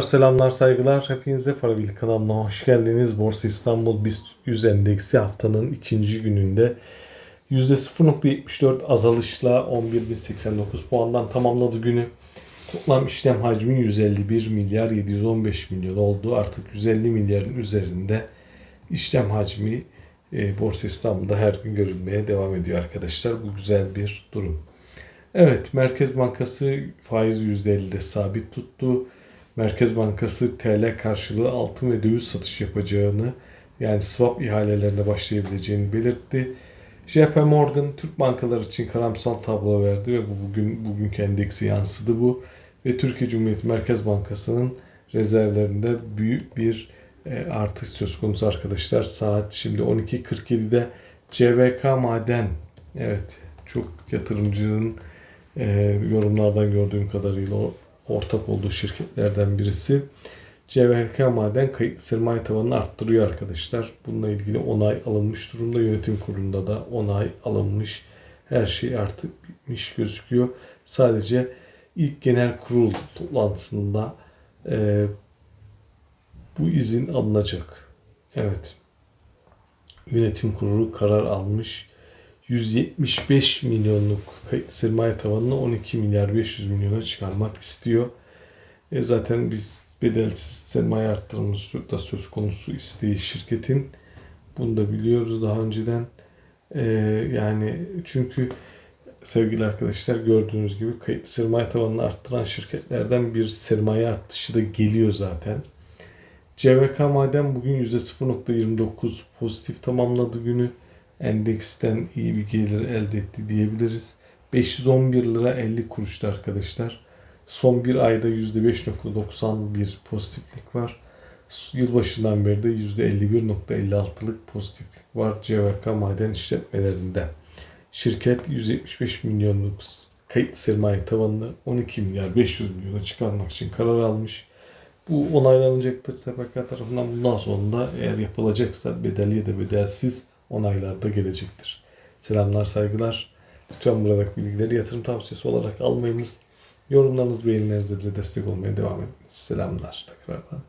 Selamlar saygılar hepinize Para Bil kanalına hoş geldiniz. Borsa İstanbul BIST 100 endeksi haftanın ikinci gününde %0.74 azalışla 11.089 puandan tamamladı günü. Toplam işlem hacmi 151 milyar 715 milyon oldu. Artık 150 milyarın üzerinde işlem hacmi e, Borsa İstanbul'da her gün görülmeye devam ediyor arkadaşlar. Bu güzel bir durum. Evet Merkez Bankası faiz %50'de sabit tuttu. Merkez Bankası TL karşılığı altın ve döviz satış yapacağını yani swap ihalelerine başlayabileceğini belirtti. JP Morgan Türk bankaları için karamsal tablo verdi ve bu bugün bugünkü endeksi yansıdı bu ve Türkiye Cumhuriyeti Merkez Bankası'nın rezervlerinde büyük bir e, artış söz konusu arkadaşlar. Saat şimdi 12.47'de CVK Maden evet çok yatırımcının e, yorumlardan gördüğüm kadarıyla o ortak olduğu şirketlerden birisi. CVK Maden kayıtlı sermaye tavanını arttırıyor arkadaşlar. Bununla ilgili onay alınmış durumda. Yönetim kurulunda da onay alınmış. Her şey artık bitmiş gözüküyor. Sadece ilk genel kurul toplantısında e, bu izin alınacak. Evet. Yönetim kurulu karar almış. 175 milyonluk sermaye tavanını 12 milyar 500 milyona çıkarmak istiyor. E zaten biz bedelsiz sermaye arttırması da söz konusu isteği şirketin. Bunu da biliyoruz daha önceden. E, yani çünkü sevgili arkadaşlar gördüğünüz gibi kayıt sermaye tavanını arttıran şirketlerden bir sermaye artışı da geliyor zaten. CVK Maden bugün %0.29 pozitif tamamladı günü endeksten iyi bir gelir elde etti diyebiliriz. 511 lira 50 kuruştu arkadaşlar. Son bir ayda %5.91 pozitiflik var. Yılbaşından beri de %51.56'lık pozitiflik var CVK maden işletmelerinde. Şirket 175 milyonluk kayıt sermaye tavanını 12 milyar 500 milyona çıkarmak için karar almış. Bu onaylanacaktır SPK tarafından. Bundan sonra da eğer yapılacaksa bedelli ya da bedelsiz onaylarda gelecektir. Selamlar, saygılar. Lütfen buradaki bilgileri yatırım tavsiyesi olarak almayınız. Yorumlarınız, beğenilerinizle de destek olmaya devam ediniz. Selamlar tekrardan.